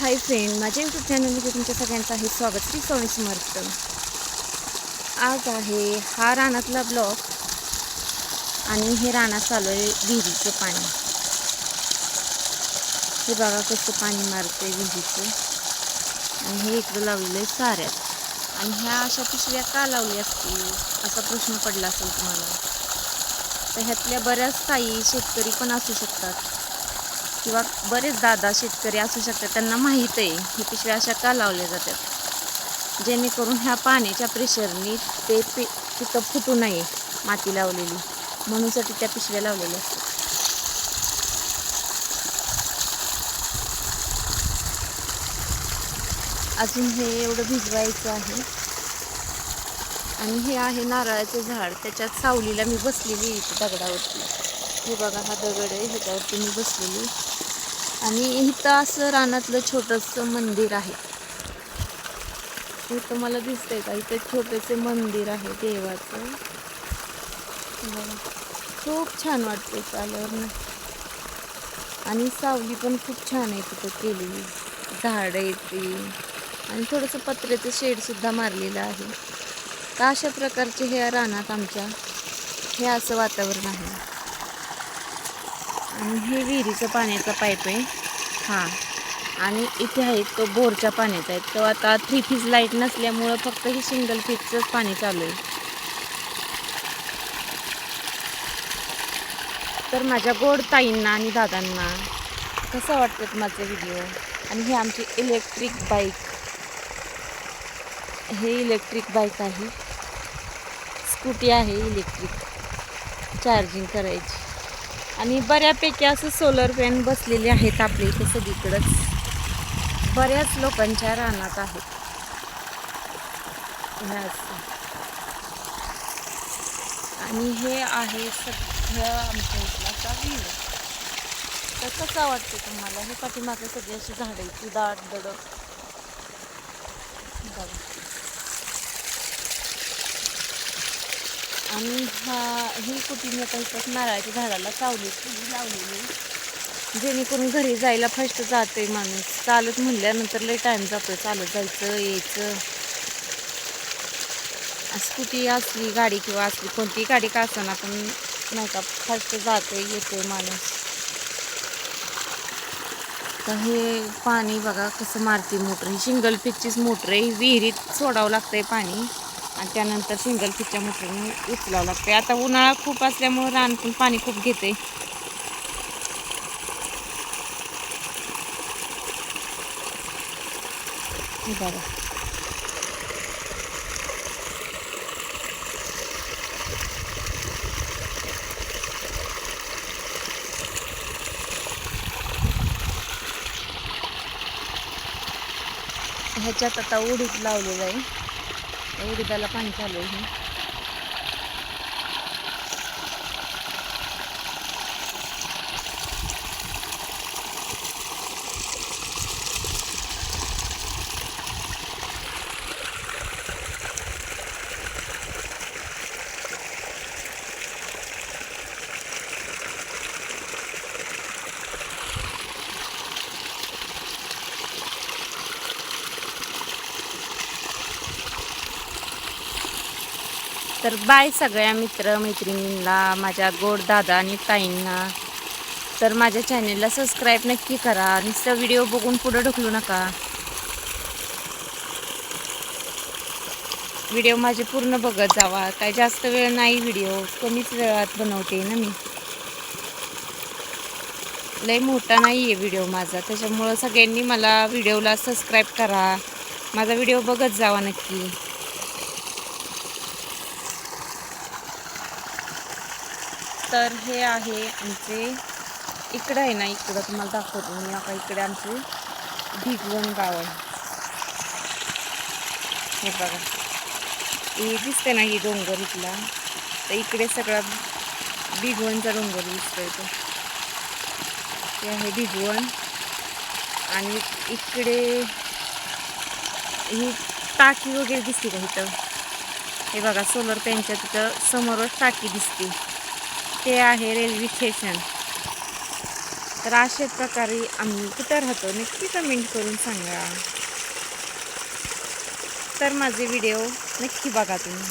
Hi friend माझ्या YouTube चॅनलमध्ये तुमच्या सगळ्यांचं आहे स्वागत. श्री स्वामी समर्थ. आज आहे हा रानातला ब्लॉक आणि हे रानात चालू आहे विहिरीचं पाणी. हे बघा कसं पाणी मारते विहिरीचं. आणि हे इकडं लावलेलं आहे चाऱ्यात आणि ह्या अशा पिशव्या का लावल्या असतील? असा प्रश्न पडला असेल तुम्हाला. तर ह्यातल्या बऱ्याच काही शेतकरी पण असू शकतात. किंवा बरेच दादा शेतकरी असू शकतात त्यांना माहीत आहे हे पिशव्या अशा का लावल्या जातात? जेणेकरून ह्या पाण्याच्या प्रेशरनी ते पि पिकं फुटू नये माती लावलेली. म्हणूनसाठी त्या पिशव्या लावलेल्या असतात. अजून हे एवढं भिजवायचं आहे. आणि हे आहे नारळाचं झाड. त्याच्यात सावलीला मी बसलेली आहे इथे दगडावरती. हे बघा हा दगड आहे ह्याच्यावरती मी बसलेली आणि इथं असं रानातलं छोटंसं मंदिर आहे. इथं मला दिसतंय का? इथं छोटंसं मंदिर आहे देवाचं. खूप छान वाटतं चालवर आणि सावली पण खूप छान आहे तिथं केलेली. झाडं येते. आणि थोडंसं पत्र्याचं शेडसुद्धा मारलेलं आहे. तर अशा प्रकारचे हे रानात आमच्या हे असं वातावरण आहे. आणि हे विहिरीचं पाण्याचा पाईप आहे. हां. आणि इथे आहे तो बोरच्या पाण्याचा आहे. तो आता थ्री फीज लाइट नसल्यामुळं फक्त हे सिंगल फीजचंच पाणी चालू आहे. तर माझ्या गोड ताईंना आणि दादांना कसं वाटतं माझे व्हिडिओ आणि हे आमची इलेक्ट्रिक बाईक हे इलेक्ट्रिक बाईक आहे. स्कूटी आहे इलेक्ट्रिक चार्जिंग करायची. आणि बऱ्यापैकी असं सोलर पॅन बसलेले आहेत आपल्या इथे सगळीकडंच. बऱ्याच लोकांच्या रानात आहेत. आणि हे आहे सध्या आमच्या इथला व्ह्यू तर कसं वाटतं तुम्हाला? हे पाठीमागे सगळी अशी झाडं आहेत दाट दडक बघा. आणि हा ही कुठून आता इथंच नारळाच्या झाडाला सावली लावलेली. जेणेकरून घरी जायला फर्स्ट जाते माणूस. चालत म्हणल्यानंतर लई टाईम जातो चालत जायचं यायचं. स्कूटी असली गाडी किंवा असली कोणतीही गाडी का असताना पण नाही का फर्स्ट जातोय येतोय माणूस. तर हे पाणी बघा कसं मारते मोटर. ही सिंगल पिचचीच मोटर आहे. विहिरीत सोडावं लागतंय पाणी. आणि त्यानंतर सिंगल पिचच्या मोटरने उचलावं लागते आता उन्हाळा खूप असल्यामुळं रान पण पाणी खूप घेते हे बघा. ह्याच्यात आता उडीद लावलेलं आहे. उडीदाला पाणी चालू आहे. तर बाय सगळ्या मित्र मैत्रिणींना माझ्या गोड दादा आणि ताईंना. तर माझ्या चॅनेलला सबस्क्राईब नक्की करा. नुसतं व्हिडिओ बघून पुढं ढकलू नका. व्हिडिओ माझे पूर्ण बघत जावा. काय जास्त वेळ नाही व्हिडिओ कमीच वेळात बनवते ना मी. लय मोठा नाही आहे व्हिडिओ माझा. त्याच्यामुळं सगळ्यांनी मला व्हिडिओला सबस्क्राईब करा. माझा व्हिडिओ बघत जावा नक्की. तर हे आहे आमचे इकडं आहे ना इकडं तुम्हाला दाखवतो मी आता इकडे आमचे भिगवण गाव आहे. हे बघा. हे दिसते ना ही डोंगर इथला. तर इकडे सगळा भिगवणचा डोंगर दिसतोय तो. ते आहे भिगवण आणि इकडे ही टाकी वगैरे दिसते का इथं? हे बघा सोलर त्यांच्या तिथं समोरच टाकी दिसते. ते आहे रेल्वे स्टेशन. तर अशा प्रकारे आम्ही कुठं राहतो नक्की कमेंट करून सांगा. तर माझे व्हिडिओ नक्की बघा तुम्ही.